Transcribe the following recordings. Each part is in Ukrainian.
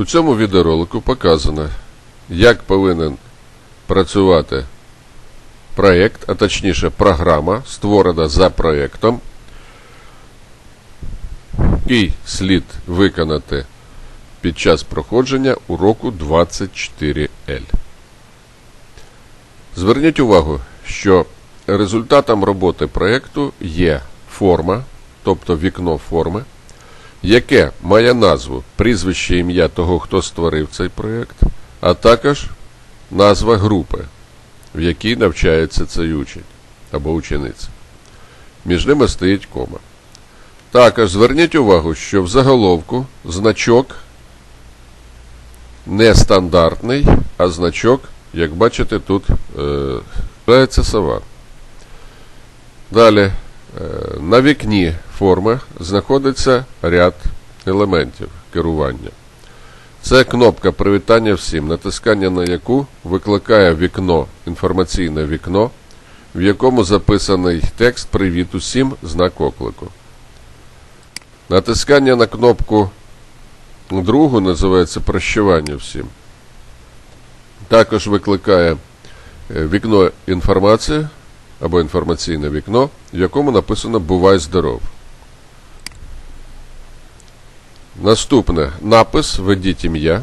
У цьому відеоролику показано, як повинен працювати проєкт, а точніше програма, створена за проєктом, який слід виконати під час проходження уроку 24L. Зверніть увагу, що результатом роботи проєкту є форма, тобто вікно форми, яке має назву прізвище ім'я того, хто створив цей проєкт, а також назва групи, в якій навчається цей учень або учениця. Між ними стоїть кома. Також зверніть увагу, що в заголовку значок не стандартний, а значок, як бачите, тут е, сова. Далі на вікні форми знаходиться ряд елементів керування. Це кнопка привітання всім, натискання на яку викликає вікно, інформаційне вікно, в якому записаний текст Привіт усім знак оклику. Натискання на кнопку другу називається прощування всім. Також викликає е, вікно інформація або інформаційне вікно, в якому написано Бувай здоров. Наступне напис Введіть ім'я.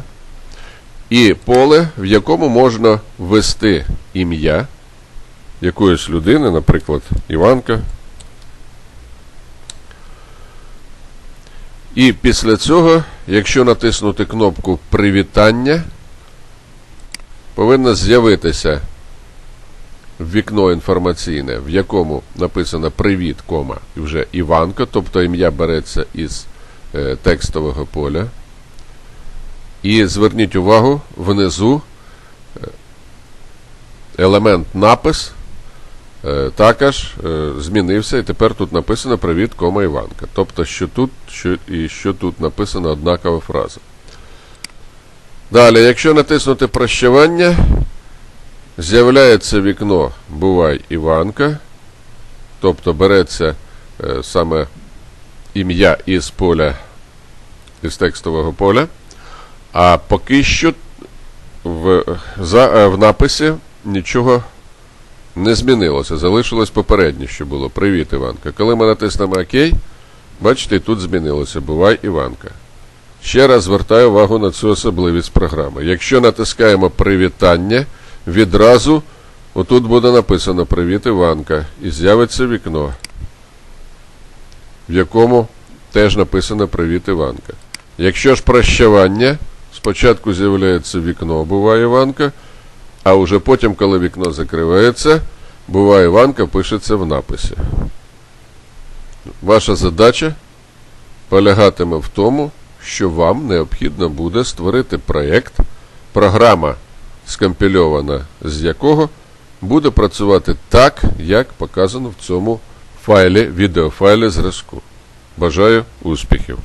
І поле, в якому можна ввести ім'я якоїсь людини, наприклад, Іванка. І після цього, якщо натиснути кнопку Привітання, повинно з'явитися вікно інформаційне, в якому написано Привіт, кома, і вже Іванка, тобто ім'я береться із е, текстового поля. І зверніть увагу, внизу е, елемент напис е, також е, змінився, і тепер тут написано Привіт, кома Іванка. Тобто, що тут що, і що тут написано однакова фраза. Далі, якщо натиснути прощавання, з'являється вікно Бувай Іванка. Тобто береться е, саме ім'я із поля, із текстового поля. А поки що в, за, е, в написі нічого не змінилося. Залишилось попереднє, що було. Привіт, Іванка. Коли ми натиснемо ОК, бачите, тут змінилося. Бувай Іванка. Ще раз звертаю увагу на цю особливість програми. Якщо натискаємо привітання, відразу отут буде написано Привіт, Іванка. І з'явиться вікно, в якому теж написано Привіт, Іванка. Якщо ж прощавання, спочатку з'являється вікно Буває Іванка, а вже потім, коли вікно закривається, Буває Іванка пишеться в написі. Ваша задача полягатиме в тому, що вам необхідно буде створити проєкт, програма, скомпільована з якого буде працювати так, як показано в цьому файлі, відеофайлі зразку. Бажаю успіхів!